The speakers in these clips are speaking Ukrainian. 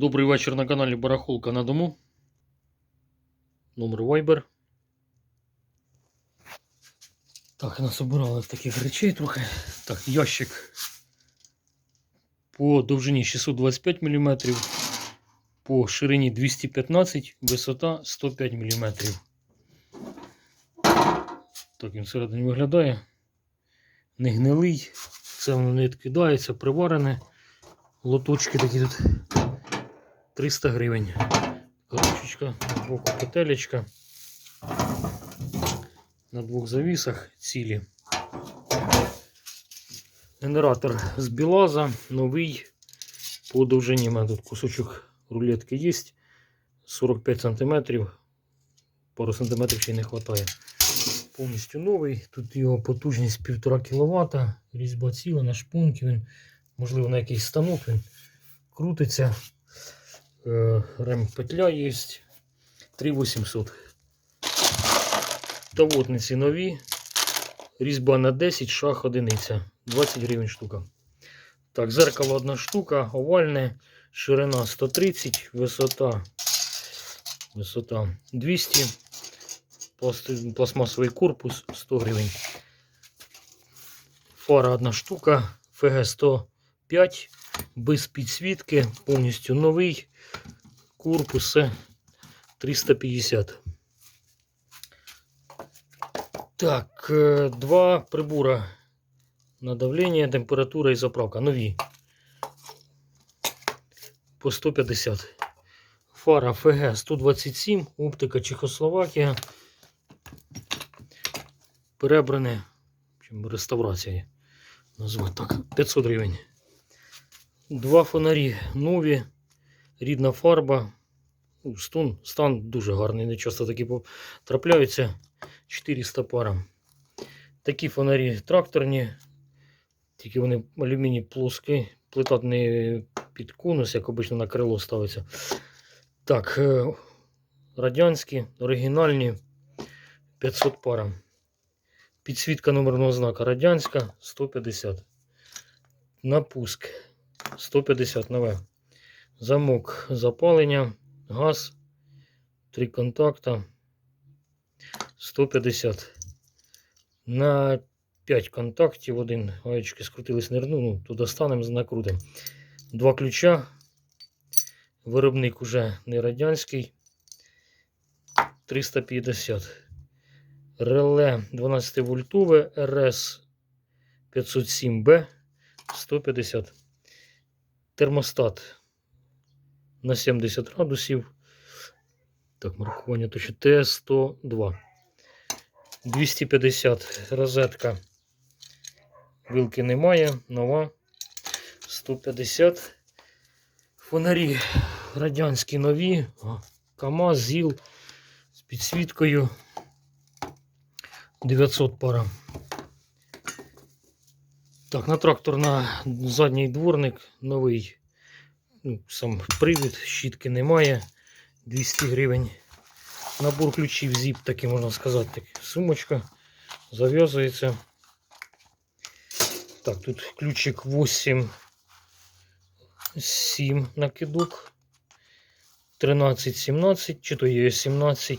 Добрий вечір на каналі Барахолка на дому. Номер Viber. Так, насобирали таких речей трохи. Так, ящик по довжині 625 мм, по ширині 215 висота 105 мм. Так він всередині виглядає. Не гнилий, це воно не відкидається, приварене. Лоточки такі тут 300 гривень. Ручечка, боку петелечка. На двох завісах цілі. Генератор з білаза, новий. По довжині у мене тут кусочок рулетки є. 45 см. Пару сантиметрів ще й не вистачає. Повністю новий. Тут його потужність 1,5 кВт. Різьба ціла на шпунки. Він, можливо, на якийсь станок він крутиться. Е, Рем петля є. 3800. Тавотниці нові. Різьба на 10, шах одиниця. 20 гривень штука. Так, зеркало одна штука, овальне, ширина 130, висота, висота 200, пластмасовий корпус 100 гривень. Фара одна штука, ФГ 105, без підсвітки, повністю новий. Корпус все 350. Так, е, два прибора на давлення, температура і заправка. Нові. По 150. Фара ФГ 127, оптика Чехословакія. Перебране. Реставрація. Назву так. 500 гривень. Два фонарі нові. Рідна фарба. Ну, Стан, стан дуже гарний. Не часто такі трапляються. 400 пара. Такі фонарі тракторні. Тільки вони алюміній плоский. Плита не під конус, як обично на крило ставиться. Так, е, радянські, оригінальні 500 пара. Підсвітка номерного знака радянська 150. Напуск 150 нове. Замок запалення, газ, три контакта 150. На 5 контактів один гаєчки скрутились нерну, ну, туди станемо, накрутимо. Два ключа. Виробник уже не радянський. 350. Реле 12 вольтове РС 507Б 150. Термостат на 70 градусів. Так, маркування точно Т102. 250 розетка. Вилки немає, нова. 150. Фонарі радянські нові. КАМАЗ, ЗІЛ з підсвіткою. 900 пара. Так, на трактор на задній дворник новий. Ну, Сам привід, щітки немає. 200 гривень. Набор ключів зіп, такий можна сказати. Так, сумочка зав'язується. Так, тут ключик 8, 7 накидок. 13, 17, чи то є 17,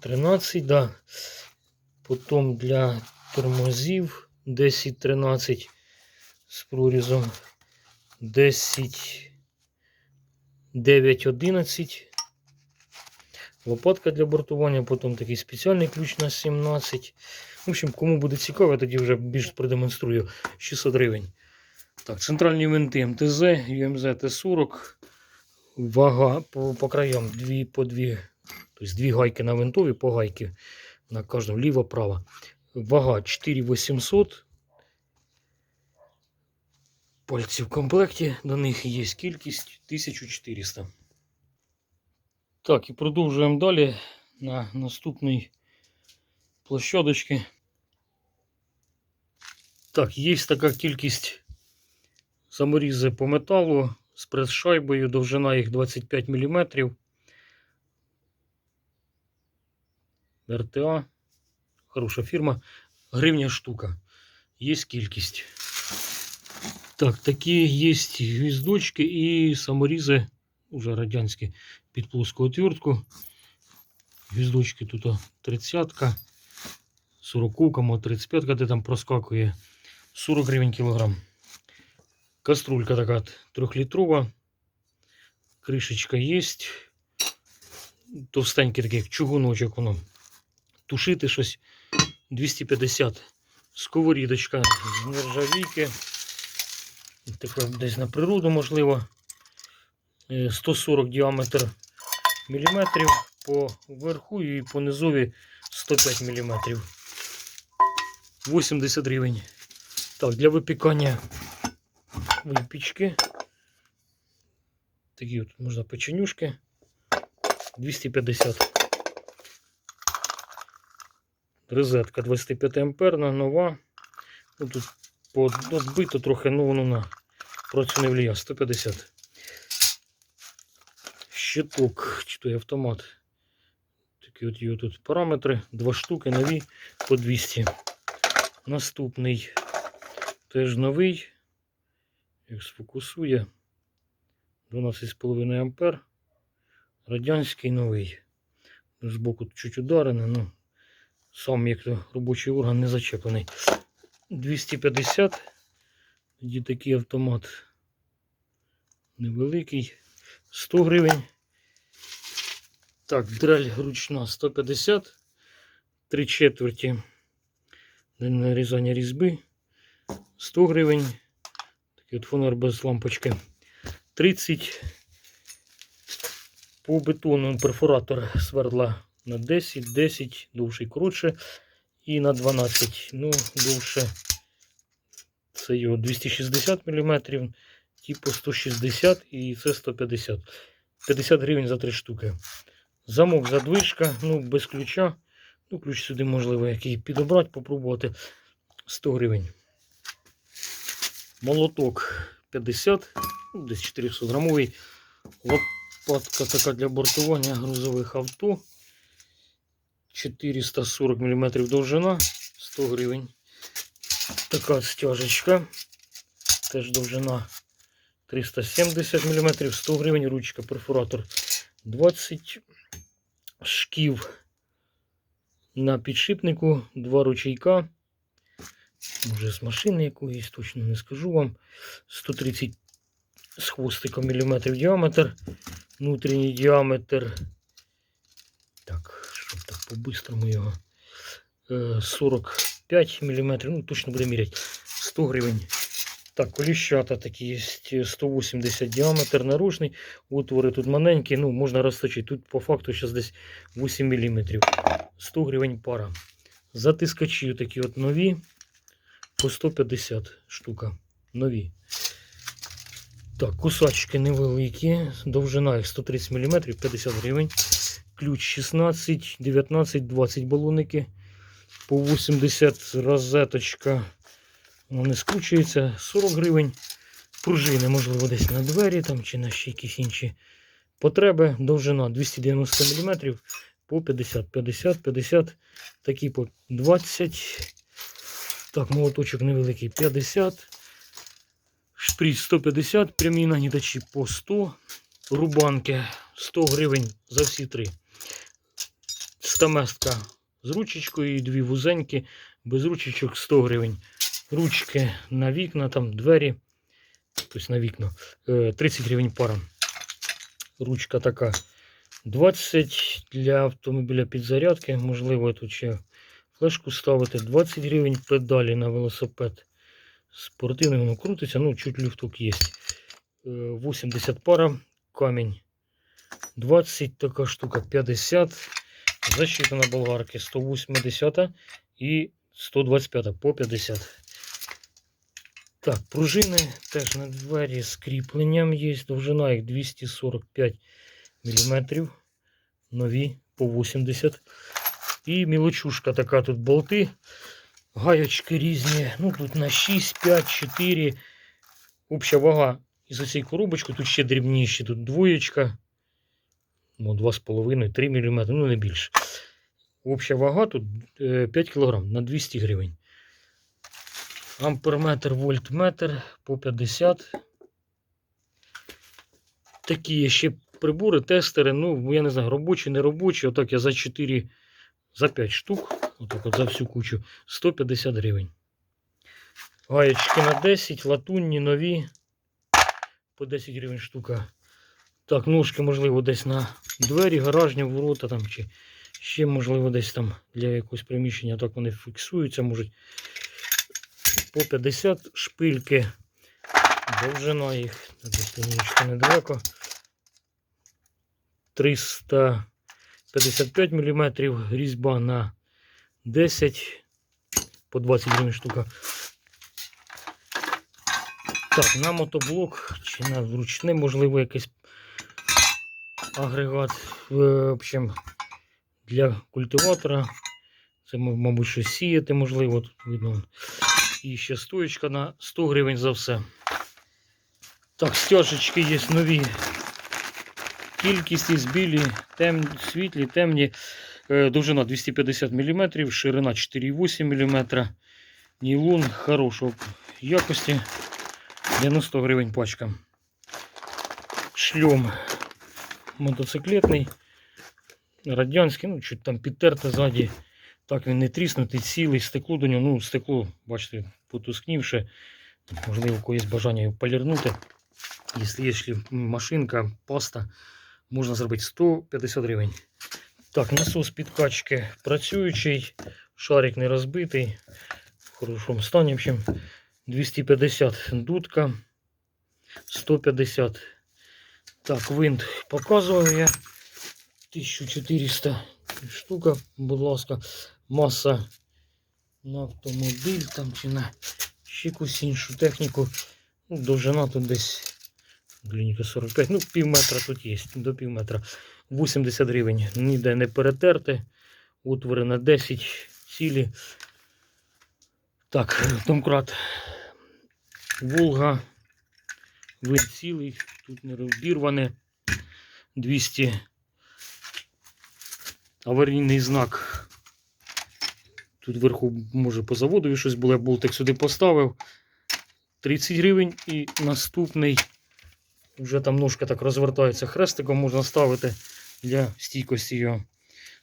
13, да. Потім для тормозів 10, 13 з прорізом 10, 9, 11. Лопатка для бортування, потім такий спеціальний ключ на 17. В общем, кому буде цікаво, тоді вже більш продемонструю 600 гривень. Так, центральні винти МТЗ, UMZ Т40. Вага по, по краям дві по дві. Тобто дві гайки на винтові по гайки. На кожному ліва, права. Вага 4800. Пальці в комплекті. До них є кількість 1400. Так, і продовжуємо далі на наступній площадочці. Так, є така кількість саморізи по металу з прес-шайбою, довжина їх 25 мм. РТА, хороша фірма, гривня штука. Є кількість. Так, такі є гвіздочки і саморізи уже радянські під плоску отвертку. Гвіздочки тут 30-ка, 40-ка, мо 35-ка, де там проскакує 40 гривень кілограм. Каструлька така трьохлітрова. Кришечка є. Товстенький такий чугуночок воно. Тушити щось 250. Сковорідочка з нержавійки. Така десь на природу, можливо. Е, 140 діаметр міліметрів по верху і по низові 105 міліметрів. 80 гривень. Так, для випікання випічки. Такі от можна печенюшки. 250. Розетка 25 амперна, нова. Ну, тут подбито трохи, ну воно на працю не влияє. 150. Щиток, чи то є автомат. Такі от є тут параметри. Два штуки нові по 200. Наступний теж новий. Як сфокусує. 12,5 ампер. Радянський новий. Збоку чуть ударене, ну сам як то робочий орган не зачеплений. 250. Тоді такий автомат невеликий. 100 гривень. Так, дрель ручна 150. Три четверті для нарізання різьби. 100 гривень. Такий от фонар без лампочки. 30 по бетону перфоратор свердла на 10, 10, довший коротше. І на 12. Ну, довше. Це його 260 мм, типу 160 і це 150. 50 гривень за 3 штуки. Замок задвижка, ну, без ключа. Ну, ключ сюди можливо який підобрати, попробувати. 100 гривень. Молоток 50, ну, десь 400 грамовий. Лопатка така для бортування грузових авто. 440 мм довжина, 100 гривень. Така стяжечка. Теж довжина 370 мм, 100 гривень, ручка, перфоратор 20 шків на підшипнику, два ручейка. Може з машини якоїсь, точно не скажу вам. 130 з хвостиком міліметрів діаметр. Внутрішній діаметр. По-бистрому його. Е, 45 мм. Ну, точно буде міряти. 100 гривень. Так, коліщата такі є 180 діаметр наружний. Отвори тут маленькі, ну, можна розточити. Тут по факту зараз десь 8 мм. 100 гривень пара. Затискачі такі от нові. По 150 штука. Нові. Так, кусачки невеликі. Довжина їх 130 мм, 50 гривень. Ключ 16, 19, 20 балоники. По 80 розеточка. Воно не скручується. 40 гривень. Пружини, можливо, десь на двері там, чи на ще якісь інші потреби. Довжина 290 мм по 50, 50, 50, такі по 20. Так, молоточок невеликий 50. Шприц 150, прямі нагнітачі по 100. Рубанки 100 гривень за всі три. Стаместка з ручечкою і дві вузенькі, без ручечок 100 гривень. Ручки на вікна, там двері. Тобто на вікна. е, 30 гривень пара. Ручка така 20 для автомобіля підзарядки. Можливо, тут ще флешку ставити. 20 гривень педалі на велосипед. Спортивний воно крутиться, ну чуть люфток є. Е, 80 пара, камінь. 20 така штука 50. Защита на болгарки 180 і 125 по 50. Так, пружини теж на двері з кріпленням є. Довжина їх 245 мм. Нові по 80. І мілочушка така тут болти. Гаєчки різні. Ну тут на 6, 5, 4. Обща вага із оцієї коробочки. Тут ще дрібніші. Тут двоєчка. Ну, 2,5-3 мм, ну не більше. Обща вага тут е, 5 кг на 200 гривень. Амперметр, вольтметр по 50. Такі є ще прибори, тестери, ну, я не знаю, робочі, не робочі. Отак я за 4, за 5 штук, отак от за всю кучу, 150 гривень. Гаєчки на 10, латунні, нові, по 10 гривень штука. Так, ножки, можливо, десь на двері, гаражні ворота там, чи ще, можливо, десь там для якогось приміщення. Так вони фіксуються, можуть по 50 шпильки. Довжина їх, десь недалеко. 355 мм, різьба на 10 по 20 гривень штука. Так, на мотоблок чи на ручний, можливо, якийсь агрегат. В общем, для культиватора. Це, мабуть, щось сіяти, можливо, тут видно. І ще стоєчка на 100 гривень за все. Так, стяжечки є нові. Кількість із білі, темні, світлі, темні. Е, Довжина 250 мм, ширина 4,8 мм. Нілон хорошого якості. 90 гривень пачка. Шльом мотоциклетний. Радянський, ну, чуть там підтерте ззаді. Так він не тріснутий, цілий, стекло до нього. Ну, стекло, бачите, потускнівше. Можливо, когось бажання його полірнути. Якщо є машинка, паста, можна зробити 150 гривень. Так, насос підкачки працюючий, шарик не розбитий, в хорошому стані. В общем, 250 дудка, 150. Так, винт показував я. 1400 штука, будь ласка, маса на автомобіль там чи на ще якусь іншу техніку. Ну, довжина тут десь лінійка 45, ну пів метра тут є, до пів метра. 80 гривень. Ніде не перетерти. Отвори на 10 цілі. Так, домкрат. Волга. Вин цілий, тут не розірване. 200 аварійний знак. Тут вверху, може, по заводу щось було, я болтик сюди поставив. 30 гривень і наступний. Вже там ножка так розвертається хрестиком, можна ставити для стійкості його.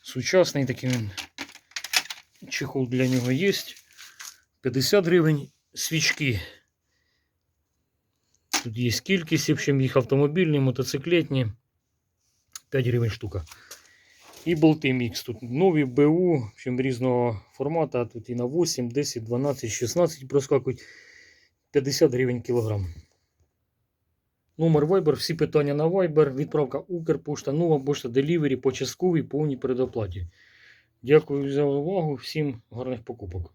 Сучасний такий він. Чехол для нього є. 50 гривень свічки. Тут є кількість, в общем, їх автомобільні, мотоциклетні. 5 гривень штука. І болти мікс. Тут нові БУ, в общем, різного формату. Тут і на 8, 10, 12, 16 проскакують. 50 гривень кілограм. Номер Viber, всі питання на Viber, відправка Укрпошта, нова пошта, делівері по частковій повній предоплаті. Дякую за увагу, всім гарних покупок.